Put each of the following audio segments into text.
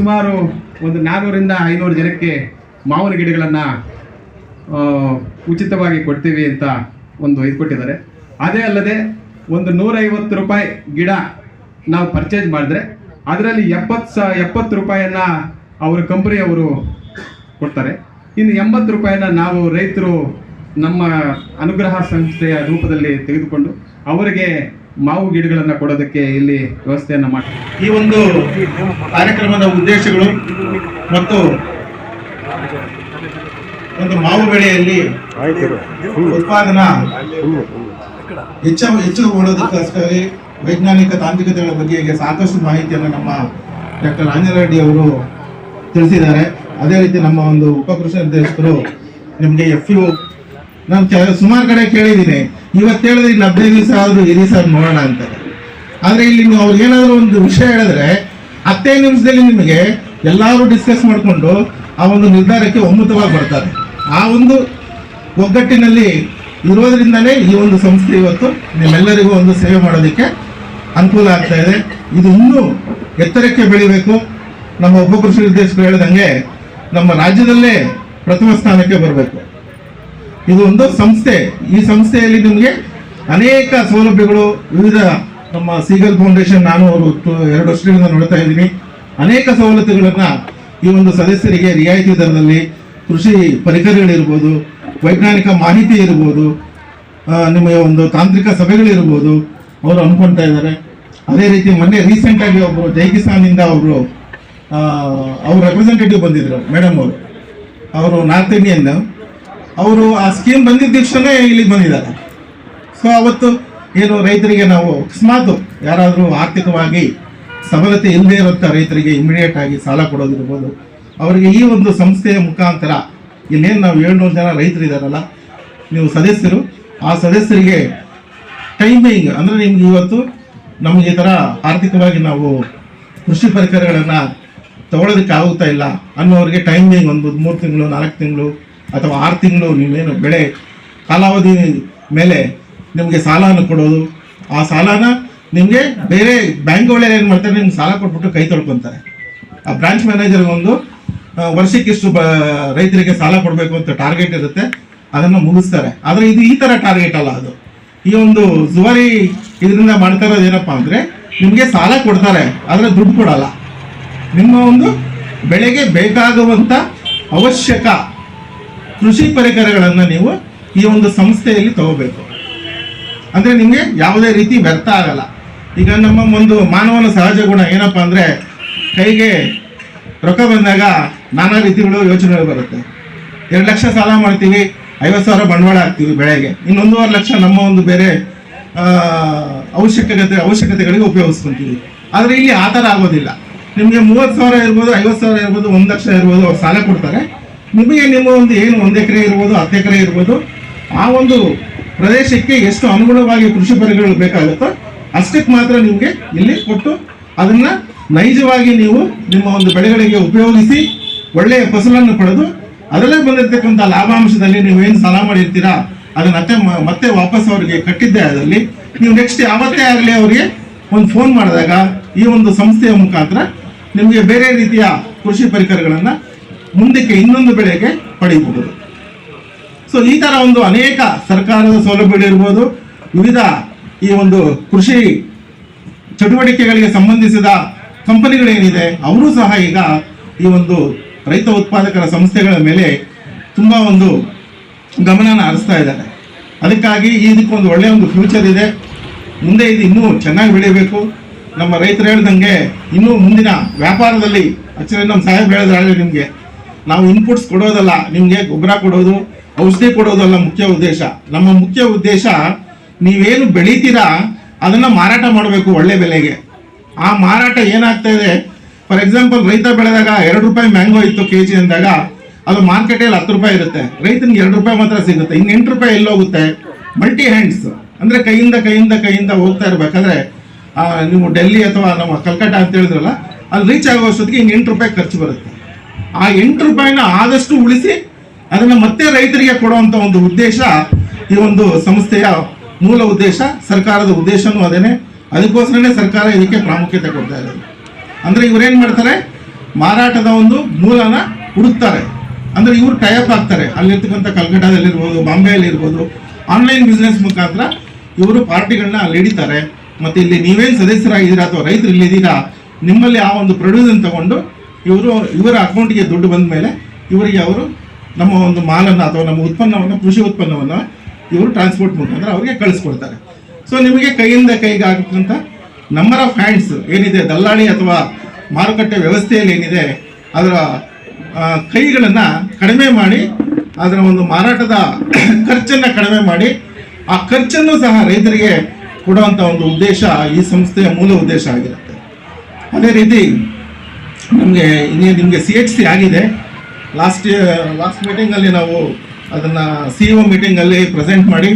ಸುಮಾರು ಒಂದು ನಾನ್ನೂರಿಂದ ಐನೂರು ಜನಕ್ಕೆ ಮಾವಿನ ಗಿಡಗಳನ್ನು ಉಚಿತವಾಗಿ ಕೊಡ್ತೀವಿ ಅಂತ ಒಂದು ಇದು ಕೊಟ್ಟಿದ್ದಾರೆ. ಅದೇ ಅಲ್ಲದೆ ಒಂದು ನೂರೈವತ್ತು ರೂಪಾಯಿ ಗಿಡ ನಾವು ಪರ್ಚೇಸ್ ಮಾಡಿದ್ರೆ ಅದರಲ್ಲಿ ಎಪ್ಪತ್ತು ಸ, ಎಪ್ಪತ್ತು ರೂಪಾಯಿಯನ್ನ ಅವರ ಕಂಪ್ನಿಯವರು ಕೊಡ್ತಾರೆ. ಇನ್ನು ಎಂಬತ್ತು ರೂಪಾಯಿನ ನಾವು ರೈತರು ನಮ್ಮ ಅನುಗ್ರಹ ಸಂಸ್ಥೆಯ ರೂಪದಲ್ಲಿ ತೆಗೆದುಕೊಂಡು ಅವರಿಗೆ ಮಾವು ಗಿಡಗಳನ್ನು ಕೊಡೋದಕ್ಕೆ ಇಲ್ಲಿ ವ್ಯವಸ್ಥೆಯನ್ನು ಮಾಡಿ ಈ ಒಂದು ಕಾರ್ಯಕ್ರಮದ ಉದ್ದೇಶಗಳು ಮತ್ತು ಒಂದು ಮಾವು ಬೆಳೆಯಲ್ಲಿ ಉತ್ಪಾದನಾ ಹೆಚ್ಚು ಹೆಚ್ಚು ಮಾಡೋದಕ್ಕೋಸ್ಕರ ವೈಜ್ಞಾನಿಕ ತಾಂತ್ರಿಕತೆಗಳ ಬಗ್ಗೆ ಸಾಕಷ್ಟು ಮಾಹಿತಿಯನ್ನು ನಮ್ಮ ಡಾಕ್ಟರ್ ರೆಡ್ಡಿ ಅವರು ತಿಳಿಸಿದ್ದಾರೆ. ಅದೇ ರೀತಿ ನಮ್ಮ ಒಂದು ಉಪಕೃಷಿ ನಿರ್ದೇಶಕರು ನಿಮಗೆ ಎಫ್ ಯು ನಾನು ಕೆಲ- ಸುಮಾರು ಕಡೆ ಕೇಳಿದ್ದೀನಿ. ಇವತ್ತು ಹೇಳಿದ್ರೆ ಇಲ್ಲಿ ಹದಿನೈದು ದಿವಸ ಆದರೂ ಇರಿ ಸರ್ ನೋಡೋಣ ಅಂತ. ಆದರೆ ಇಲ್ಲಿ ನೀವು ಅವ್ರಿಗೆ ಏನಾದ್ರು ಒಂದು ವಿಷಯ ಹೇಳಿದ್ರೆ ಹತ್ತೇ ನಿಮಿಷದಲ್ಲಿ ನಿಮಗೆ ಎಲ್ಲರೂ ಡಿಸ್ಕಸ್ ಮಾಡಿಕೊಂಡು ಆ ಒಂದು ನಿರ್ಧಾರಕ್ಕೆ ಒಮ್ಮತವಾಗಿ ಬರ್ತಾರೆ. ಆ ಒಂದು ಒಗ್ಗಟ್ಟಿನಲ್ಲಿ ಇರೋದ್ರಿಂದಲೇ ಈ ಒಂದು ಸಂಸ್ಥೆ ಇವತ್ತು ನಿಮ್ಮೆಲ್ಲರಿಗೂ ಒಂದು ಸೇವೆ ಮಾಡೋದಕ್ಕೆ ಅನುಕೂಲ ಆಗ್ತಾ ಇದೆ. ಇದು ಇನ್ನೂ ಎತ್ತರಕ್ಕೆ ಬೆಳಿಬೇಕು. ನಮ್ಮ ಉಪಕೃಷಿ ನಿರ್ದೇಶಕರು ಹೇಳಿದಂಗೆ ನಮ್ಮ ರಾಜ್ಯದಲ್ಲೇ ಪ್ರಥಮ ಸ್ಥಾನಕ್ಕೆ ಬರಬೇಕು. ಇದು ಒಂದು ಸಂಸ್ಥೆ. ಈ ಸಂಸ್ಥೆಯಲ್ಲಿ ನಿಮಗೆ ಅನೇಕ ಸೌಲಭ್ಯಗಳು, ವಿವಿಧ ನಮ್ಮ ಸೀಗಲ್ ಫೌಂಡೇಶನ್ ನಾನು ಅವರು ಎರಡು ವರ್ಷಗಳಿಂದ ನೋಡ್ತಾ ಇದ್ದೀನಿ. ಅನೇಕ ಸವಲತ್ತುಗಳನ್ನು ಈ ಒಂದು ಸದಸ್ಯರಿಗೆ ರಿಯಾಯಿತಿ ದರದಲ್ಲಿ ಕೃಷಿ ಪರಿಕರಗಳಿರ್ಬೋದು, ವೈಜ್ಞಾನಿಕ ಮಾಹಿತಿ ಇರ್ಬೋದು ನಿಮ್ಮ ಒಂದು ತಾಂತ್ರಿಕ ಸಭೆಗಳಿರ್ಬೋದು, ಅವರು ಅನ್ಕೊಂತಾ ಇದ್ದಾರೆ. ಅದೇ ರೀತಿ ಮೊನ್ನೆ ರೀಸೆಂಟ್ ಆಗಿ ಒಬ್ಬರು ಕಿಸಾನಿಂದ ಅವರು ಅವ್ರ ರೆಪ್ರೆಸೆಂಟೇಟಿವ್ ಬಂದಿದ್ರು ಮೇಡಮ್ ಅವರು. ಅವರು ನಾರ್ತ್ ಇಂಡಿಯನ್. ಅವರು ಆ ಸ್ಕೀಮ್ ಬಂದಿದ್ದ ತಕ್ಷಣ ಇಲ್ಲಿಗೆ ಬಂದಿದ್ದಾರೆ. ಸೊ ಅವತ್ತು ಏನು ರೈತರಿಗೆ ನಾವು ಅಕಸ್ಮಾತ್ ಯಾರಾದರೂ ಆರ್ಥಿಕವಾಗಿ ಸಬಲತೆ ಇಲ್ಲದೆ ಇರುವಂಥ ರೈತರಿಗೆ ಇಮಿಡಿಯೇಟ್ ಆಗಿ ಸಾಲ ಕೊಡೋದಿರ್ಬೋದು. ಅವರಿಗೆ ಈ ಒಂದು ಸಂಸ್ಥೆಯ ಮುಖಾಂತರ ಇಲ್ಲೇನು ನಾವು ಏಳ್ನೂರು ಜನ ರೈತರು ಇದ್ದಾರಲ್ಲ ನೀವು ಸದಸ್ಯರು, ಆ ಸದಸ್ಯರಿಗೆ ಟೈಮಿಂಗ್ ಅಂದರೆ ನಿಮ್ಗೆ ಇವತ್ತು ನಮಗೆ ಈ ಥರ ಆರ್ಥಿಕವಾಗಿ ನಾವು ಕೃಷಿ ಪರಿಕರಗಳನ್ನು ತಗೊಳ್ಳೋದಕ್ಕೆ ಆಗುತ್ತಾ ಇಲ್ಲ ಅನ್ನೋರಿಗೆ ಟೈಮಿಂಗ್ ಒಂದು ಮೂರು ತಿಂಗಳು, ನಾಲ್ಕು ತಿಂಗಳು ಅಥವಾ ಆರು ತಿಂಗಳು ನೀವೇನು ಬೆಳೆ ಕಾಲಾವಧಿ ಮೇಲೆ ನಿಮಗೆ ಸಾಲವನ್ನು ಕೊಡೋದು, ಆ ಸಾಲನ ನಿಮಗೆ ಬೇರೆ ಬ್ಯಾಂಕ್ಗಳೇ ಏನು ಮಾಡ್ತಾರೆ, ನಿಮ್ಗೆ ಸಾಲ ಕೊಟ್ಬಿಟ್ಟು ಕೈ ತೊಳ್ಕೊತಾರೆ. ಆ ಬ್ರಾಂಚ್ ಮ್ಯಾನೇಜರ್ ಒಂದು ವರ್ಷಕ್ಕಿಷ್ಟು ಬ, ರೈತರಿಗೆ ಸಾಲ ಕೊಡಬೇಕು ಅಂತ ಟಾರ್ಗೆಟ್ ಇರುತ್ತೆ, ಅದನ್ನು ಮುಗಿಸ್ತಾರೆ. ಆದರೆ ಇದು ಈ ಥರ ಟಾರ್ಗೆಟ್ ಅಲ್ಲ ಅದು. ಈ ಒಂದು ಜುವಾರಿ ಇದರಿಂದ ಮಾಡ್ತಾ ಇರೋದು ಏನಪ್ಪಾ ಅಂದರೆ, ನಿಮಗೆ ಸಾಲ ಕೊಡ್ತಾರೆ, ಆದರೆ ದುಡ್ಡು ಕೊಡಲ್ಲ. ನಿಮ್ಮ ಒಂದು ಬೆಳೆಗೆ ಬೇಕಾಗುವಂಥ ಅವಶ್ಯಕ ಕೃಷಿ ಪರಿಕರಗಳನ್ನು ನೀವು ಈ ಒಂದು ಸಂಸ್ಥೆಯಲ್ಲಿ ತಗೋಬೇಕು. ಅಂದ್ರೆ ನಿಮಗೆ ಯಾವುದೇ ರೀತಿ ವ್ಯರ್ಥ ಆಗಲ್ಲ. ಈಗ ನಮ್ಮ ಒಂದು ಮಾನವನ ಸಹಜ ಗುಣ ಏನಪ್ಪಾ ಅಂದ್ರೆ ಕೈಗೆ ರೊಕ್ಕ ಬಂದಾಗ ನಾನಾ ರೀತಿಗಳು ಯೋಚನೆಗಳು ಬರುತ್ತೆ. ಎರಡು ಲಕ್ಷ ಸಾಲ ಮಾಡ್ತೀವಿ, ಐವತ್ತು ಸಾವಿರ ಬಂಡವಾಳ ಹಾಕ್ತೀವಿ ಬೆಳೆಗೆ. ಇನ್ನೊಂದೂವರೆ ಲಕ್ಷ ನಮ್ಮ ಒಂದು ಬೇರೆ ಅವಶ್ಯಕತೆ, ಅವಶ್ಯಕತೆಗಳಿಗೆ ಉಪಯೋಗಿಸ್ಕೊಂತೀವಿ. ಆದರೆ ಇಲ್ಲಿ ಆ ಥರ ಆಗೋದಿಲ್ಲ. ನಿಮಗೆ ಮೂವತ್ತು ಸಾವಿರ ಇರ್ಬೋದು, ಐವತ್ತು ಸಾವಿರ ಇರ್ಬೋದು, ಒಂದು ಲಕ್ಷ ಇರ್ಬೋದು ಅವ್ರು ಸಾಲ ಕೊಡ್ತಾರೆ. ನಿಮಗೆ ನಿಮ್ಮ ಒಂದು ಏನು ಒಂದು ಎಕರೆ ಇರ್ಬೋದು, ಹತ್ತು ಎಕರೆ ಇರ್ಬೋದು, ಆ ಒಂದು ಪ್ರದೇಶಕ್ಕೆ ಎಷ್ಟು ಅನುಗುಣವಾಗಿ ಕೃಷಿ ಪರಿಕರಗಳು ಬೇಕಾಗುತ್ತೋ ಅಷ್ಟಕ್ಕೆ ಮಾತ್ರ ನಿಮಗೆ ಇಲ್ಲಿ ಕೊಟ್ಟು ಅದನ್ನ ನೈಜವಾಗಿ ನೀವು ನಿಮ್ಮ ಒಂದು ಬೆಳೆಗಳಿಗೆ ಉಪಯೋಗಿಸಿ ಒಳ್ಳೆಯ ಫಸಲನ್ನು ಪಡೆದು ಅದರಲ್ಲೇ ಬಂದಿರತಕ್ಕಂಥ ಲಾಭಾಂಶದಲ್ಲಿ ನೀವೇನು ಸಾಲ ಮಾಡಿರ್ತೀರಾ, ಅದನ್ನ ಮತ್ತೆ ಮತ್ತೆ ವಾಪಸ್ ಅವರಿಗೆ ಕಟ್ಟಿದ್ದೆ ಅದರಲ್ಲಿ ನೀವು ನೆಕ್ಸ್ಟ್ ಯಾವತ್ತೇ ಆಗಲಿ ಅವರಿಗೆ ಒಂದು ಫೋನ್ ಮಾಡಿದಾಗ ಈ ಒಂದು ಸಂಸ್ಥೆಯ ಮುಖಾಂತರ ನಿಮಗೆ ಬೇರೆ ರೀತಿಯ ಕೃಷಿ ಪರಿಕರಗಳನ್ನು ಮುಂದಕ್ಕೆ ಇನ್ನೊಂದು ಬೆಳೆಗೆ ಪಡೆಯಬಹುದು. ಸೊ ಈ ತರ ಒಂದು ಅನೇಕ ಸರ್ಕಾರದ ಸೌಲಭ್ಯಗಳಿರ್ಬೋದು ವಿವಿಧ ಈ ಒಂದು ಕೃಷಿ ಚಟುವಟಿಕೆಗಳಿಗೆ ಸಂಬಂಧಿಸಿದ ಕಂಪನಿಗಳೇನಿದೆ, ಅವರು ಸಹ ಈಗ ಈ ಒಂದು ರೈತ ಉತ್ಪಾದಕರ ಸಂಸ್ಥೆಗಳ ಮೇಲೆ ತುಂಬ ಒಂದು ಗಮನನ ಹರಿಸ್ತಾ ಇದ್ದಾರೆ. ಅದಕ್ಕಾಗಿ ಇದಕ್ಕೊಂದು ಒಳ್ಳೆಯ ಒಂದು ಫ್ಯೂಚರ್ ಇದೆ. ಮುಂದೆ ಇದು ಇನ್ನೂ ಚೆನ್ನಾಗಿ ಬೆಳಿಬೇಕು ನಮ್ಮ ರೈತರು ಹೇಳ್ದಂಗೆ ಇನ್ನೂ ಮುಂದಿನ ವ್ಯಾಪಾರದಲ್ಲಿ ಆಕ್ಚುಲಿ ನಮ್ಮ ಸಾಹೇಬ್ ಹೇಳಿದ್ರೆ ನಿಮಗೆ ನಾವು ಇನ್ಪುಟ್ಸ್ ಕೊಡೋದಲ್ಲ, ನಿಮಗೆ ಗೊಬ್ಬರ ಕೊಡೋದು, ಔಷಧಿ ಕೊಡೋದಲ್ಲ ಮುಖ್ಯ ಉದ್ದೇಶ. ನಮ್ಮ ಮುಖ್ಯ ಉದ್ದೇಶ, ನೀವೇನು ಬೆಳಿತೀರಾ, ಅದನ್ನು ಮಾರಾಟ ಮಾಡಬೇಕು ಒಳ್ಳೆ ಬೆಲೆಗೆ. ಆ ಮಾರಾಟ ಏನಾಗ್ತಾ ಇದೆ ಫಾರ್ ಎಕ್ಸಾಂಪಲ್ ರೈತ ಬೆಳೆದಾಗ ಎರಡು ರೂಪಾಯಿ ಮ್ಯಾಂಗೋ ಇತ್ತು ಕೆ ಜಿ ಅಂದಾಗ, ಅದು ಮಾರ್ಕೆಟಲ್ಲಿ ಹತ್ತು ರೂಪಾಯಿ ಇರುತ್ತೆ. ರೈತನಿಗೆ ಎರಡು ರೂಪಾಯಿ ಮಾತ್ರ ಸಿಗುತ್ತೆ. ಇನ್ನು ಎಂಟು ರೂಪಾಯಿ ಎಲ್ಲೋಗುತ್ತೆ ಮಲ್ಟಿ ಹ್ಯಾಂಡ್ಸ್ ಅಂದರೆ ಕೈಯಿಂದ ಕೈಯಿಂದ ಕೈಯಿಂದ ಹೋಗ್ತಾ ಇರಬೇಕಾದ್ರೆ ನೀವು ಡೆಲ್ಲಿ ಅಥವಾ ನಮ್ಮ ಕಲ್ಕಟ್ಟ ಅಂತ ಹೇಳಿದ್ರಲ್ಲ, ಅಲ್ಲಿ ರೀಚ್ ಆಗೋ ಅಷ್ಟೊತ್ತಿಗೆ ಇನ್ನು ಎಂಟು ರೂಪಾಯಿ ಖರ್ಚು ಬರುತ್ತೆ. ಆ ಎಂಟು ರೂಪಾಯಿನ ಆದಷ್ಟು ಉಳಿಸಿ ಅದನ್ನ ಮತ್ತೆ ರೈತರಿಗೆ ಕೊಡುವಂತ ಒಂದು ಉದ್ದೇಶ ಈ ಒಂದು ಸಂಸ್ಥೆಯ ಮೂಲ ಉದ್ದೇಶ, ಸರ್ಕಾರದ ಉದ್ದೇಶನೂ ಅದೇನೆ. ಅದಕ್ಕೋಸ್ಕರನೇ ಸರ್ಕಾರ ಇದಕ್ಕೆ ಪ್ರಾಮುಖ್ಯತೆ ಕೊಡ್ತಾ ಇರೋದು ಅಂದ್ರೆ ಇವರೇನು ಮಾಡ್ತಾರೆ? ಮಾರಾಟದ ಒಂದು ಮೂಲನ ಹುಡುಕ್ತಾರೆ. ಅಂದ್ರೆ ಇವರು ಟೈಅಪ್ ಆಗ್ತಾರೆ. ಅಲ್ಲಿರ್ತಕ್ಕಂಥ ಕಲ್ಕಟ್ಟಾದಲ್ಲಿರ್ಬೋದು ಬಾಂಬೆಯಲ್ಲಿರ್ಬೋದು ಆನ್ಲೈನ್ ಬಿಸ್ನೆಸ್ ಮುಖಾಂತರ ಇವರು ಪಾರ್ಟಿಗಳನ್ನ ಅಲ್ಲಿ ಹಿಡಿತಾರೆ. ಮತ್ತೆ ಇಲ್ಲಿ ನೀವೇನು ಸದಸ್ಯರಾಗಿದ್ದೀರಾ ಅಥವಾ ರೈತರು ಇಲ್ಲಿದ್ದೀರಾ, ನಿಮ್ಮಲ್ಲಿ ಆ ಒಂದು ಪ್ರೊಡ್ಯೂಸನ್ ತಗೊಂಡು ಇವರು, ಇವರ ಅಕೌಂಟಿಗೆ ದುಡ್ಡು ಬಂದ ಮೇಲೆ ಇವರಿಗೆ ಅವರು ನಮ್ಮ ಒಂದು ಮಾಲನ್ನು ಅಥವಾ ನಮ್ಮ ಉತ್ಪನ್ನವನ್ನು, ಕೃಷಿ ಉತ್ಪನ್ನವನ್ನು ಇವರು ಟ್ರಾನ್ಸ್ಪೋರ್ಟ್ ಮುಖಾಂತರ ಅವರಿಗೆ ಕಳಿಸ್ಕೊಡ್ತಾರೆ. ಸೊ ನಿಮಗೆ ಕೈಯಿಂದ ಕೈಗೆ ಆಗತಕ್ಕಂಥ ನಂಬರ್ ಆಫ್ ಹ್ಯಾಂಡ್ಸ್ ಏನಿದೆ, ದಲ್ಲಾಳಿ ಅಥವಾ ಮಾರುಕಟ್ಟೆ ವ್ಯವಸ್ಥೆಯಲ್ಲಿ ಏನಿದೆ, ಅದರ ಕೈಗಳನ್ನು ಕಡಿಮೆ ಮಾಡಿ, ಅದರ ಒಂದು ಮಾರಾಟದ ಖರ್ಚನ್ನು ಕಡಿಮೆ ಮಾಡಿ, ಆ ಖರ್ಚನ್ನು ಸಹ ರೈತರಿಗೆ ಕೊಡುವಂಥ ಒಂದು ಉದ್ದೇಶ ಈ ಸಂಸ್ಥೆಯ ಮೂಲ ಉದ್ದೇಶ ಆಗಿರುತ್ತೆ. ಅದೇ ರೀತಿ ನಮಗೆ ಇನ್ನೇ ನಿಮಗೆ ಸಿ ಎಚ್ ಸಿ ಆಗಿದೆ. ಲಾಸ್ಟ್ ಲಾಸ್ಟ್ ಮೀಟಿಂಗಲ್ಲಿ ನಾವು ಅದನ್ನು ಸಿ ಒ ಮೀಟಿಂಗಲ್ಲಿ ಪ್ರೆಸೆಂಟ್ ಮಾಡಿ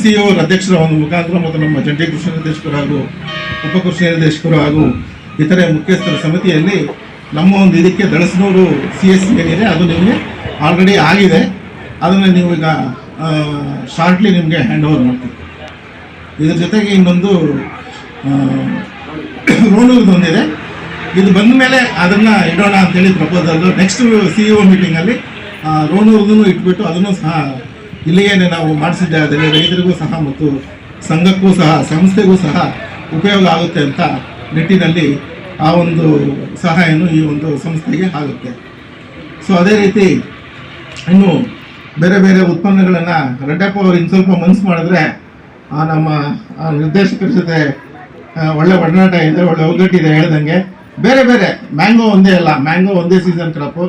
ಸಿ ಒ ಅಧ್ಯಕ್ಷರ ಒಂದು ಮುಖಾಂತರ ಮತ್ತು ನಮ್ಮ ಜಂಟಿ ಕೃಷಿ ನಿರ್ದೇಶಕರು ಹಾಗೂ ಉಪ ಕೃಷಿ ನಿರ್ದೇಶಕರು ಹಾಗೂ ಇತರೆ ಮುಖ್ಯಸ್ಥರ ಸಮಿತಿಯಲ್ಲಿ ನಮ್ಮ ಒಂದು ಇದಕ್ಕೆ ದಳಸನೂರು ಸಿ ಎಸ್ ಏನಿದೆ, ಅದು ನಿಮಗೆ ಆಲ್ರೆಡಿ ಆಗಿದೆ. ಅದನ್ನು ನೀವು ಈಗ ಶಾರ್ಟ್ಲಿ ನಿಮಗೆ ಹ್ಯಾಂಡ್ ಓವರ್ ಮಾಡ್ತೀವಿ. ಇದ್ರ ಜೊತೆಗೆ ಇನ್ನೊಂದು ರೋಣೂರ್ದೊಂದಿದೆ. ಇದು ಬಂದ ಮೇಲೆ ಅದನ್ನು ಇಡೋಣ ಅಂತೇಳಿ proposal next C E O ಮೀಟಿಂಗಲ್ಲಿ ರೋಣೂರ್ಗೂ ಇಟ್ಬಿಟ್ಟು ಅದನ್ನು ಸಹ ಇಲ್ಲಿಗೇನೆ ನಾವು ಮಾಡಿಸಿದ್ದೆ. ಅದರಲ್ಲಿ ರೈತರಿಗೂ ಸಹ ಮತ್ತು ಸಂಘಕ್ಕೂ ಸಹ, ಸಂಸ್ಥೆಗೂ ಸಹ ಉಪಯೋಗ ಆಗುತ್ತೆ ಅಂತ ನಿಟ್ಟಿನಲ್ಲಿ ಆ ಒಂದು ಸಹಾಯನು ಈ ಒಂದು ಸಂಸ್ಥೆಗೆ ಆಗುತ್ತೆ. ಸೊ ಅದೇ ರೀತಿ ಇನ್ನು ಬೇರೆ ಬೇರೆ ಉತ್ಪನ್ನಗಳನ್ನು ರೆಡ್ಡಪ್ಪ ಅವರು ಇನ್ನು ಸ್ವಲ್ಪ ಮನಸ್ಸು ಮಾಡಿದ್ರೆ ನಮ್ಮ ನಿರ್ದೇಶಕರ ಜೊತೆ ಒಳ್ಳೆ ಒಡನಾಟ ಇದೆ, ಒಳ್ಳೆ ಒಗ್ಗಟ್ಟಿದೆ ಹೇಳ್ದಂಗೆ. ಬೇರೆ ಬೇರೆ ಮ್ಯಾಂಗೋ ಒಂದೇ ಅಲ್ಲ ಮ್ಯಾಂಗೋ ಒಂದೇ ಸೀಸನ್ ಕ್ರಾಪು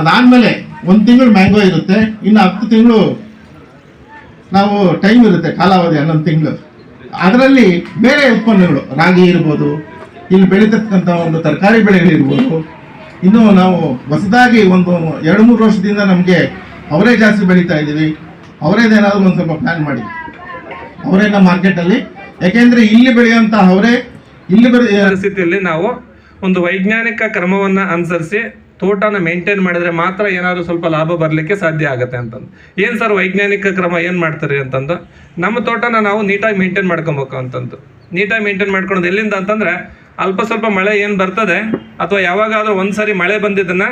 ಅದಾದಮೇಲೆ ಒಂದು ತಿಂಗಳು ಮ್ಯಾಂಗೋ ಇರುತ್ತೆ, ಇನ್ನು ಹತ್ತು ತಿಂಗಳು ನಾವು ಟೈಮ್ ಇರುತ್ತೆ, ಕಾಲಾವಧಿ ಹನ್ನೊಂದು ತಿಂಗಳು. ಅದರಲ್ಲಿ ಬೇರೆ ಉತ್ಪನ್ನಗಳು, ರಾಗಿ ಇರ್ಬೋದು, ಇಲ್ಲಿ ಬೆಳೀತಕ್ಕಂಥ ಒಂದು ತರಕಾರಿ ಬೆಳೆಗಳಿರ್ಬೋದು ಇನ್ನು ನಾವು ಹೊಸದಾಗಿ ಒಂದು ಎರಡು ಮೂರು ವರ್ಷದಿಂದ ನಮಗೆ ಅವರೇ ಜಾಸ್ತಿ ಬೆಳೀತಾ ಇದ್ದೀವಿ. ಅವರೇದೇನಾದರೂ ಒಂದು ಸ್ವಲ್ಪ ಪ್ಲ್ಯಾನ್ ಮಾಡಿ. ಅವರೇನ ಮಾರ್ಕೆಟಲ್ಲಿ ಯಾಕೆಂದರೆ ಇಲ್ಲಿ ಬೆಳೆಯುವಂಥ ಅವರೇ ಇಲ್ಲಿ ಬೆಳೆ ಪರಿಸ್ಥಿತಿಯಲ್ಲಿ ನಾವು ಒಂದು ವೈಜ್ಞಾನಿಕ ಕ್ರಮವನ್ನ ಅನುಸರಿಸಿ ತೋಟನ ಮೇಂಟೈನ್ ಮಾಡಿದ್ರೆ ಮಾತ್ರ ಏನಾದರೂ ಸ್ವಲ್ಪ ಲಾಭ ಬರಲಿಕ್ಕೆ ಸಾಧ್ಯ ಆಗುತ್ತೆ ಅಂತಂದು. ಏನು ಸರ್ ವೈಜ್ಞಾನಿಕ ಕ್ರಮ ಏನು ಮಾಡ್ತಾರೆ ಅಂತಂದು? ನಮ್ಮ ತೋಟನ ನಾವು ನೀಟಾಗಿ ಮೇಂಟೈನ್ ಮಾಡ್ಕೊಬೇಕು ಅಂತಂದು. ನೀಟಾಗಿ ಮೇಂಟೈನ್ ಮಾಡ್ಕೊಳೋದು ಎಲ್ಲಿಂದ ಅಂತಂದ್ರೆ ಅಲ್ಪ ಸ್ವಲ್ಪ ಮಳೆ ಏನು ಬರ್ತದೆ ಅಥವಾ ಯಾವಾಗಾದ್ರೂ ಒಂದ್ಸರಿ ಮಳೆ ಬಂದಿದ್ದನ್ನ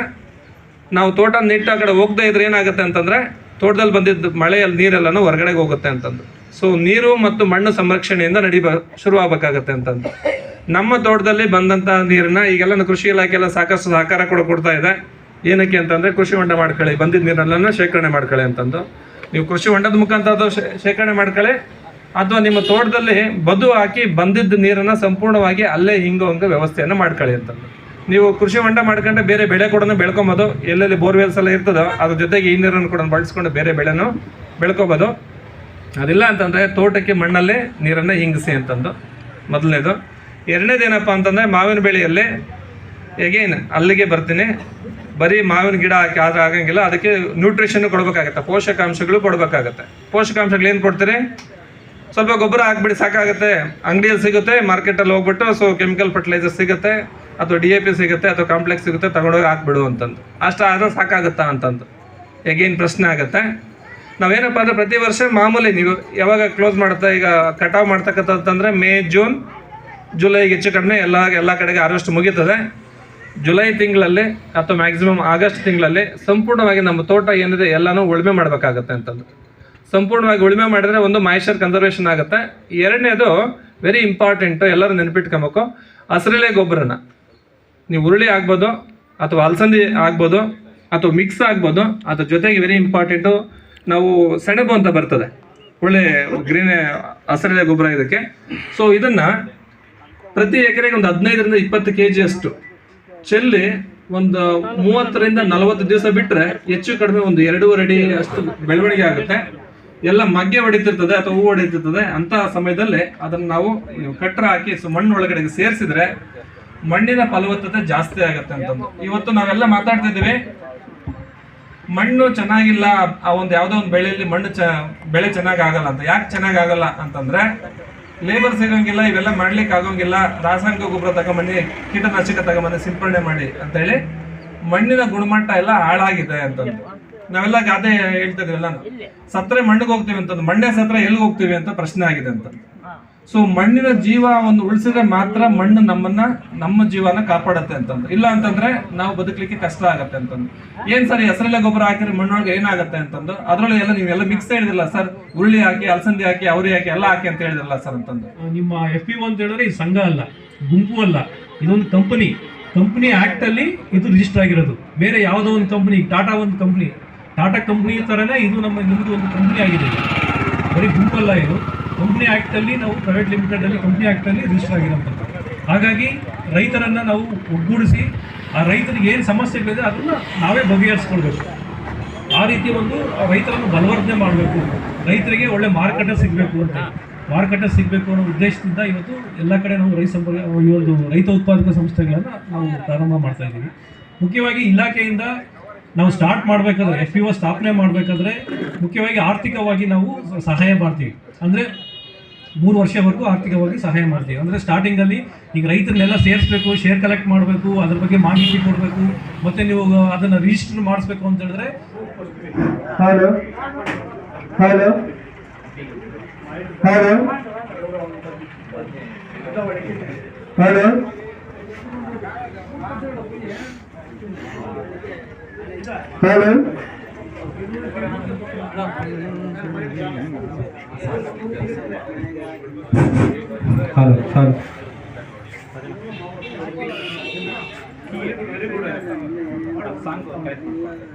ನಾವು ತೋಟ ನೀಟ್ ಆ ಕಡೆ ಹೋಗದೆ ಇದ್ರೆ ಏನಾಗುತ್ತೆ ಅಂತಂದ್ರೆ ತೋಟದಲ್ಲಿ ಬಂದಿದ್ದ ಮಳೆಯಲ್ಲಿ ನೀರೆಲ್ಲನೂ ಹೊರಗಡೆಗೆ ಹೋಗುತ್ತೆ ಅಂತಂದು. ಸೊ ನೀರು ಮತ್ತು ಮಣ್ಣು ಸಂರಕ್ಷಣೆಯಿಂದ ನಡಿಬ ಶುರು ಆಗ್ಬೇಕಾಗತ್ತೆ ಅಂತಂದು. ನಮ್ಮ ತೋಟದಲ್ಲಿ ಬಂದಂತ ನೀರನ್ನ ಈಗೆಲ್ಲ ಕೃಷಿ ಇಲಾಖೆ ಎಲ್ಲ ಸಾಕಷ್ಟು ಸಹಕಾರ ಕೂಡ ಕೊಡ್ತಾ ಇದೆ. ಏನಕ್ಕೆ ಅಂತಂದ್ರೆ ಕೃಷಿ ಹೊಂಡ ಮಾಡ್ಕೊಳ್ಳಿ, ಬಂದಿದ್ದ ನೀರನ್ನೆಲ್ಲ ಶೇಖರಣೆ ಮಾಡ್ಕೊಳ್ಳಿ ಅಂತಂದು. ನೀವು ಕೃಷಿ ಹೊಂಡದ ಮುಖಾಂತರ ಶೇಖರಣೆ ಮಾಡ್ಕೊಳ್ಳಿ, ಅಥವಾ ನಿಮ್ಮ ತೋಟದಲ್ಲಿ ಬದು ಹಾಕಿ ಬಂದಿದ್ದ ನೀರನ್ನ ಸಂಪೂರ್ಣವಾಗಿ ಅಲ್ಲೇ ಹಿಂಗೋ ಹಂಗೆ ವ್ಯವಸ್ಥೆಯನ್ನು ಮಾಡ್ಕೊಳ್ಳಿ ಅಂತಂದು. ನೀವು ಕೃಷಿ ಹೊಂಡ ಮಾಡ್ಕೊಂಡ್ರೆ ಬೇರೆ ಬೆಳೆ ಕೂಡ ಬೆಳ್ಕೊಬೋದು. ಎಲ್ಲೆಲ್ಲಿ ಬೋರ್ವೆಲ್ಸ್ ಎಲ್ಲ ಇರ್ತದೋ, ಅದ್ರ ಜೊತೆಗೆ ಈ ನೀರನ್ನು ಕೂಡ ಬಳಸ್ಕೊಂಡು ಬೇರೆ ಬೆಳೆನೂ ಬೆಳ್ಕೊಬೋದು. ಅದಿಲ್ಲ ಅಂತಂದರೆ ತೋಟಕ್ಕೆ ಮಣ್ಣಲ್ಲೇ ನೀರನ್ನು ಹಿಂಗಿಸಿ ಅಂತಂದು. ಮೊದಲನೇದು. ಎರಡನೇದೇನಪ್ಪ ಅಂತಂದರೆ ಮಾವಿನ ಬೆಳೆಯಲ್ಲಿ ಎಗೇನ್ ಅಲ್ಲಿಗೆ ಬರ್ತೀನಿ. ಬರೀ ಮಾವಿನ ಗಿಡ ಹಾಕಿ ಆದ್ರೆ ಆಗಂಗಿಲ್ಲ, ಅದಕ್ಕೆ ನ್ಯೂಟ್ರಿಷನ್ನು ಕೊಡಬೇಕಾಗತ್ತೆ, ಪೋಷಕಾಂಶಗಳು ಕೊಡಬೇಕಾಗತ್ತೆ. ಪೋಷಕಾಂಶಗಳು ಏನು ಕೊಡ್ತೀರಿ? ಸ್ವಲ್ಪ ಗೊಬ್ಬರ ಹಾಕ್ಬಿಡಿ, ಸಾಕಾಗುತ್ತೆ. ಅಂಗಡಿಯಲ್ಲಿ ಸಿಗುತ್ತೆ ಮಾರ್ಕೆಟಲ್ಲಿ ಹೋಗ್ಬಿಟ್ಟು ಸೊ ಕೆಮಿಕಲ್ ಫರ್ಟಿಲೈಸರ್ ಸಿಗುತ್ತೆ, ಅಥವಾ ಡಿ ಎ ಪಿ ಸಿಗುತ್ತೆ, ಅಥವಾ ಕಾಂಪ್ಲೆಕ್ಸ್ ಸಿಗುತ್ತೆ, ತಗೊಂಡೋಗಿ ಹಾಕ್ಬಿಡು ಅಂತಂದು. ಅಷ್ಟು ಆದರೆ ಸಾಕಾಗುತ್ತಾ ಅಂತಂದು. ಎಗೇನ್ ಪ್ರಶ್ನೆ ಆಗುತ್ತೆ. ನಾವೇನಪ್ಪ ಅಂದ್ರೆ ಪ್ರತಿ ವರ್ಷ ಮಾಮೂಲಿ ನೀವು ಯಾವಾಗ ಕ್ಲೋಸ್ ಮಾಡ್ತಾ, ಈಗ ಕಟಾವ್ ಮಾಡ್ತಕ್ಕಂಥದ್ದು ಮೇ ಜೂನ್ ಜುಲೈಗೆ ಹೆಚ್ಚು ಕಡಿಮೆ, ಎಲ್ಲ ಎಲ್ಲ ಕಡೆಗೆ ಹಾರ್ವೆಸ್ಟ್ ಮುಗೀತದೆ. ಜುಲೈ ತಿಂಗಳಲ್ಲಿ ಅಥವಾ ಮ್ಯಾಕ್ಸಿಮಮ್ ಆಗಸ್ಟ್ ತಿಂಗಳಲ್ಲಿ ಸಂಪೂರ್ಣವಾಗಿ ನಮ್ಮ ತೋಟ ಏನಿದೆ ಎಲ್ಲನೂ ಉಳುಮೆ ಮಾಡಬೇಕಾಗತ್ತೆ ಅಂತಂದು ಸಂಪೂರ್ಣವಾಗಿ ಉಳುಮೆ ಮಾಡಿದ್ರೆ ಒಂದು ಮಾಯಿಶ್ಚರ್ ಕನ್ಸರ್ವೇಷನ್ ಆಗುತ್ತೆ. ಎರಡನೇದು ವೆರಿ ಇಂಪಾರ್ಟೆಂಟು ಎಲ್ಲರೂ ನೆನಪಿಟ್ಕೊಬೇಕು, ಹಸಿರೆಲೆ ಗೊಬ್ಬರನ. ನೀವು ಉರುಳಿ ಆಗ್ಬೋದು, ಅಥವಾ ಅಲಸಂದಿ ಆಗ್ಬೋದು, ಅಥವಾ ಮಿಕ್ಸ್ ಆಗ್ಬೋದು, ಅದ್ರ ಜೊತೆಗೆ ವೆರಿ ಇಂಪಾರ್ಟೆಂಟು ನಾವು ಸೆಣಬು ಅಂತ ಬರ್ತದೆ. ಒಳ್ಳೆ ಗ್ರೀನ್ ಹಸಿರೆಲೆ ಗೊಬ್ಬರ ಇದಕ್ಕೆ. ಸೊ ಇದನ್ನ ಪ್ರತಿ ಎಕರೆಗೆ ಒಂದು ಹದಿನೈದರಿಂದ ಇಪ್ಪತ್ತು ಕೆ ಅಷ್ಟು. ಚೆಲ್ಲಿ ಒಂದು ಮೂವತ್ತರಿಂದ ನಲವತ್ತು ದಿವಸ ಬಿಟ್ಟರೆ ಹೆಚ್ಚು ಕಡಿಮೆ ಒಂದು ಎರಡೂವರೆ ಅಡಿ ಅಷ್ಟು ಬೆಳವಣಿಗೆ ಆಗುತ್ತೆ. ಎಲ್ಲ ಮಗ್ಗೆ ಹೊಡಿತಿರ್ತದೆ ಅಥವಾ ಹೂ ಹೊಡಿತಿರ್ತದೆ ಅಂತ ಸಮಯದಲ್ಲಿ ಅದನ್ನು ನಾವು ಕಟ್ರ ಹಾಕಿ ಮಣ್ಣು ಒಳಗಡೆ ಸೇರಿಸಿದ್ರೆ ಮಣ್ಣಿನ ಫಲವತ್ತತೆ ಜಾಸ್ತಿ ಆಗುತ್ತೆ ಅಂತಂದು. ಇವತ್ತು ನಾವೆಲ್ಲ ಮಾತಾಡ್ತಾ ಇದ್ದೀವಿ, ಮಣ್ಣು ಚೆನ್ನಾಗಿಲ್ಲ, ಆ ಒಂದು ಯಾವುದೋ ಒಂದು ಬೆಳೆಯಲ್ಲಿ ಮಣ್ಣು ಚ, ಬೆಳೆ ಚೆನ್ನಾಗಿ ಆಗಲ್ಲ ಅಂತ. ಯಾಕೆ ಚೆನ್ನಾಗಿ ಆಗಲ್ಲ ಅಂತಂದ್ರೆ ಲೇಬರ್ ಸಿಗೋಂಗಿಲ್ಲ ಇವೆಲ್ಲ ಮಾಡ್ಲಿಕ್ಕೆ ಆಗೋಂಗಿಲ್ಲ. ರಾಸಾಯನಿಕ ಗೊಬ್ಬರ ತಗೊಂಬನ್ನಿ ಕೀಟನಾಶಕ ತಗೊಂಬನ್ನಿ ಸಿಂಪಡಣೆ ಮಾಡಿ ಅಂತ ಹೇಳಿ ಮಣ್ಣಿನ ಗುಣಮಟ್ಟ ಎಲ್ಲ ಹಾಳಾಗಿದೆ ಅಂತಂದು. ನಾವೆಲ್ಲ ಗಾದೆ ಹೇಳ್ತಿದ್ವಿ ಎಲ್ಲ ಸತ್ರೆ ಮಣ್ಣಿಗೆ ಹೋಗ್ತೀವಿ ಅಂತಂದು. ಮಣ್ಣೆ ಸತ್ರೆ ಎಲ್ಲಿಗೆ ಹೋಗ್ತೀವಿ ಅಂತ ಪ್ರಶ್ನೆ ಆಗಿದೆ ಅಂತ. ಸೊ ಮಣ್ಣಿನ ಜೀವ ಒಂದು ಉಳಿಸಿದ್ರೆ ಮಾತ್ರ ಮಣ್ಣು ನಮ್ಮನ್ನ, ನಮ್ಮ ಜೀವನ ಕಾಪಾಡುತ್ತೆ ಅಂತಂದ್ರೆ. ಇಲ್ಲ ಅಂತಂದ್ರೆ ನಾವು ಬದುಕಲಿಕ್ಕೆ ಕಷ್ಟ ಆಗತ್ತೆ ಅಂತಂದು ಏನ್ ಸರ್ ಹೆಸರಲ್ಲೇ ಗೊಬ್ಬರ ಹಾಕಿದ್ರೆ ಮಣ್ಣೊಳಗೆ ಏನಾಗತ್ತೆ ಅಂತಂದು ಅದ್ರೊಳಗೆ ಎಲ್ಲ ನೀವೆಲ್ಲ ಮಿಕ್ಸ್ ಹೇಳಿದಿಲ್ಲ ಸರ್. ಉರುಳಿ ಹಾಕಿ, ಅಲಸಂದಿ ಹಾಕಿ, ಅವರಿ ಹಾಕಿ ಎಲ್ಲ ಹಾಕಿ ಅಂತ ಹೇಳಿದ್ರಲ್ಲ ಸರ್ ಅಂತಂದು ನಿಮ್ಮ ಎಫ್ ಪಿ ಅಂತ ಹೇಳಿದ್ರೆ ಈ ಸಂಘ ಅಲ್ಲ, ಗುಂಪು ಅಲ್ಲ. ಇದೊಂದು ಕಂಪನಿ ಕಂಪನಿ ಆಕ್ಟ್ ಅಲ್ಲಿ ಇದು ರಿಜಿಸ್ಟರ್ ಆಗಿರೋದು. ಬೇರೆ ಯಾವುದೋ ಒಂದು ಕಂಪನಿ ಟಾಟಾ ಒಂದು ಕಂಪನಿ ಟಾಟಾ ಕಂಪನಿ ತರನೇ ಇದು ನಮ್ಮ ನಿಮ್ಮದು ಒಂದು ಕಂಪನಿ ಆಗಿದೆ. ಬರೀ ಗುಂಪಲ್ಲ ಇದು. ಕಂಪನಿ ಆಕ್ಟ್ ಅಲ್ಲಿ ನಾವು ಪ್ರೈವೇಟ್ ಲಿಮಿಟೆಡ್ ಅಲ್ಲಿ ಕಂಪನಿ ಆಕ್ಟ್ ಅಲ್ಲಿ ರಿಜಿಸ್ಟರ್ ಆಗಿರೋಂಥದ್ದು. ಹಾಗಾಗಿ ರೈತರನ್ನ ನಾವು ಒಗ್ಗೂಡಿಸಿ ಆ ರೈತರಿಗೆ ಏನು ಸಮಸ್ಯೆಗಳಿದೆ ಅದನ್ನ ನಾವೇ ಬಗೆಹರಿಸ್ಕೊಳ್ಬೇಕು. ಆ ರೀತಿ ಒಂದು ರೈತರನ್ನು ಬಲವರ್ಧನೆ ಮಾಡಬೇಕು. ರೈತರಿಗೆ ಒಳ್ಳೆ ಮಾರುಕಟ್ಟೆ ಸಿಗಬೇಕು ಅಂತ. ಮಾರುಕಟ್ಟೆ ಸಿಗಬೇಕು ಅನ್ನೋ ಉದ್ದೇಶದಿಂದ ಇವತ್ತು ಎಲ್ಲ ಕಡೆ ನಾವು ರೈತ ಸಂಪರ್ಕ ಈ ರೈತ ಉತ್ಪಾದಕ ಸಂಸ್ಥೆಗಳನ್ನು ನಾವು ಪ್ರಾರಂಭ ಮಾಡ್ತಾ ಇದ್ದೀವಿ. ಮುಖ್ಯವಾಗಿ ಇಲಾಖೆಯಿಂದ ನಾವು ಸ್ಟಾರ್ಟ್ ಮಾಡಬೇಕಾದ್ರೆ ಎಫ್ ಒ ಸ್ಥಾಪನೆ ಮಾಡಬೇಕಾದ್ರೆ ಮುಖ್ಯವಾಗಿ ಆರ್ಥಿಕವಾಗಿ ನಾವು ಸಹಾಯ ಮಾಡ್ತೀವಿ. ಅಂದರೆ ಮೂರು ವರ್ಷವರೆಗೂ ಆರ್ಥಿಕವಾಗಿ ಸಹಾಯ ಮಾಡ್ತೀವಿ. ಅಂದರೆ ಸ್ಟಾರ್ಟಿಂಗಲ್ಲಿ ಈಗ ರೈತರನ್ನೆಲ್ಲ ಸೇರಿಸ್ಬೇಕು ಶೇರ್ ಕಲೆಕ್ಟ್ ಮಾಡಬೇಕು, ಅದ್ರ ಬಗ್ಗೆ ಮಾಹಿತಿ ಕೊಡಬೇಕು, ಮತ್ತು ನೀವು ಅದನ್ನು ರಿಜಿಸ್ಟರ್ ಮಾಡಿಸ್ಬೇಕು ಅಂತ ಹೇಳಿದ್ರೆ hello hello hello hello Hello. Hello, hello. सांग